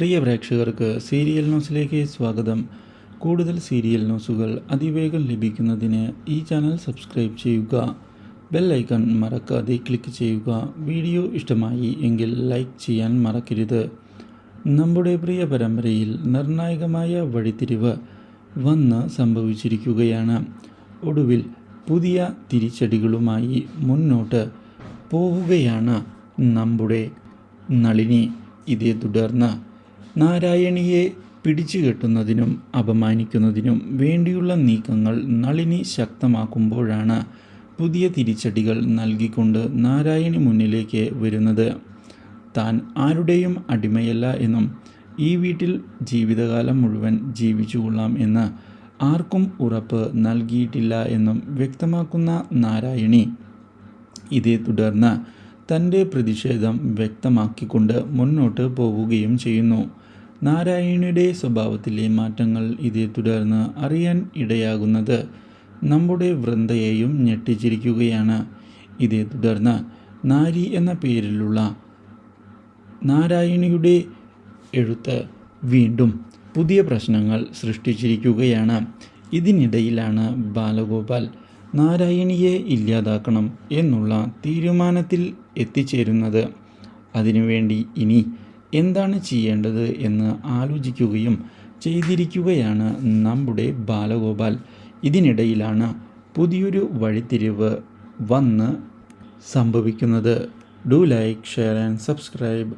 പ്രിയ പ്രേക്ഷകർക്ക് സീരിയൽ ന്യൂസിലേക്ക് സ്വാഗതം. കൂടുതൽ സീരിയൽ ന്യൂസുകൾ അതിവേഗം ലഭിക്കുന്നതിന് ഈ ചാനൽ സബ്സ്ക്രൈബ് ചെയ്യുക. ബെൽ ഐക്കൺ മറക്കാതെ ക്ലിക്ക് ചെയ്യുക. വീഡിയോ ഇഷ്ടമായി എങ്കിൽ ലൈക്ക് ചെയ്യാൻ മറക്കരുത്. നമ്മുടെ പ്രിയ പരമ്പരയിൽ നിർണായകമായ വഴിത്തിരിവ് വന്ന് സംഭവിച്ചിരിക്കുകയാണ്. ഒടുവിൽ പുതിയ തിരിച്ചടികളുമായി മുന്നോട്ട് പോവുകയാണ് നമ്മുടെ നളിനി. ഇതേ തുടർന്ന് നാരായണിയെ പിടിച്ചുകെട്ടുന്നതിനും അപമാനിക്കുന്നതിനും വേണ്ടിയുള്ള നീക്കങ്ങൾ നളിനി ശക്തമാക്കുമ്പോഴാണ് പുതിയ തിരിച്ചടികൾ നൽകിക്കൊണ്ട് നാരായണി മുന്നിലേക്ക് വരുന്നത്. താൻ ആരുടെയും അടിമയല്ല എന്നും ഈ വീട്ടിൽ ജീവിതകാലം മുഴുവൻ ജീവിച്ചുകൊള്ളാം എന്ന് ആർക്കും ഉറപ്പ് നൽകിയിട്ടില്ല എന്നും വ്യക്തമാക്കുന്ന നാരായണി. ഇതേ തുടർന്ന് തന്റെ പ്രതിഷേധം വ്യക്തമാക്കിക്കൊണ്ട് മുന്നോട്ട് പോവുകയും ചെയ്യുന്നു. നാരായണിയുടെ സ്വഭാവത്തിലെ മാറ്റങ്ങൾ ഇതേ തുടർന്ന് അറിയാൻ ഇടയാകുന്നത് നമ്മുടെ വൃന്ദയെയും ഞെട്ടിച്ചിരിക്കുകയാണ്. ഇതേ തുടർന്ന് നാരി എന്ന പേരിലുള്ള നാരായണിയുടെ എഴുത്ത് വീണ്ടും പുതിയ പ്രശ്നങ്ങൾ സൃഷ്ടിച്ചിരിക്കുകയാണ്. ഇതിനിടയിലാണ് ബാലഗോപാൽ നാരായണിയെ ഇല്ലാതാക്കണം എന്നുള്ള തീരുമാനത്തിൽ എത്തിച്ചേരുന്നത്. അതിനുവേണ്ടി ഇനി എന്താണ് ചെയ്യേണ്ടത് എന്ന് ആലോചിക്കുകയും ചെയ്തിരിക്കുകയാണ് നമ്മുടെ ബാലഗോപാൽ. ഇതിനിടയിലാണ് പുതിയൊരു വഴിത്തിരിവ് വന്ന് സംഭവിക്കുന്നത്. Do like share and subscribe.